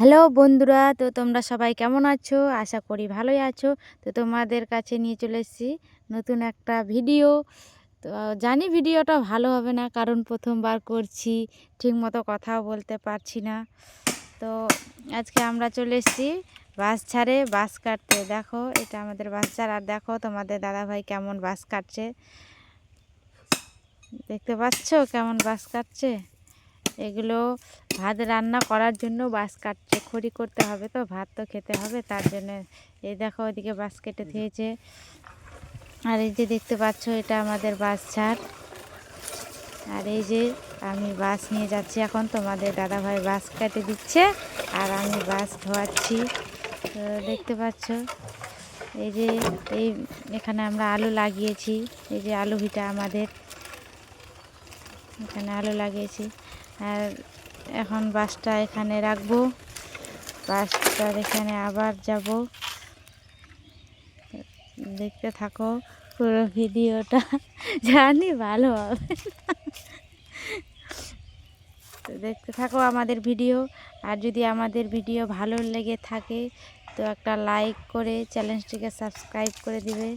Hello বন্ধুরা, তো তোমরা সবাই কেমন আছো? আশা করি ভালোই আছো। তো তোমাদের কাছে নিয়ে চলে এসেছি নতুন একটা ভিডিও। তো জানি ভিডিওটা ভালো হবে না, কারণ প্রথমবার করছি, ঠিকমতো কথাও বলতে পারছি না। তো আজকে আমরা চলে এসেছি বাস ছাড়ে, বাস কাটতে। দেখো, এটা আমাদের বাস ছাড়। আর দেখো, তোমাদের দাদাভাই কেমন বাস কাটছে। দেখতে পাচ্ছ কেমন বাস কাটছে? এগুলো ভাত রান্না করার জন্য বাঁশ কাটছে, খড়ি করতে হবে তো, ভাত তো খেতে হবে, তার জন্য এই দেখো ওইদিকে বাঁশ কেটে দিয়েছে। আর এই যে দেখতে পাচ্ছ, এটা আমাদের বাস ছাড় আর এই যে আমি বাস নিয়ে যাচ্ছি এখন, তোমাদের দাদাভাই বাস কেটে দিচ্ছে, আর আমি বাস ধোয়াচ্ছি। তো দেখতে পাচ্ছ, এই যে এই এখানে আমরা আলু লাগিয়েছি, এই যে আলু ভিটা আমাদের। এখানে আলু লাগিয়েছি। আর এখন বাসটা এখানে রাখব। বাসটার এখানে আবার যাব। দেখতে থাকো পুরো ভিডিওটা। জানি ভালো হবে দেখতে থাকো আমাদের ভিডিও। আর যদি আমাদের ভিডিও ভালো লেগে থাকে, তো একটা লাইক করে চ্যানেলটিকে সাবস্ক্রাইব করে দিবে।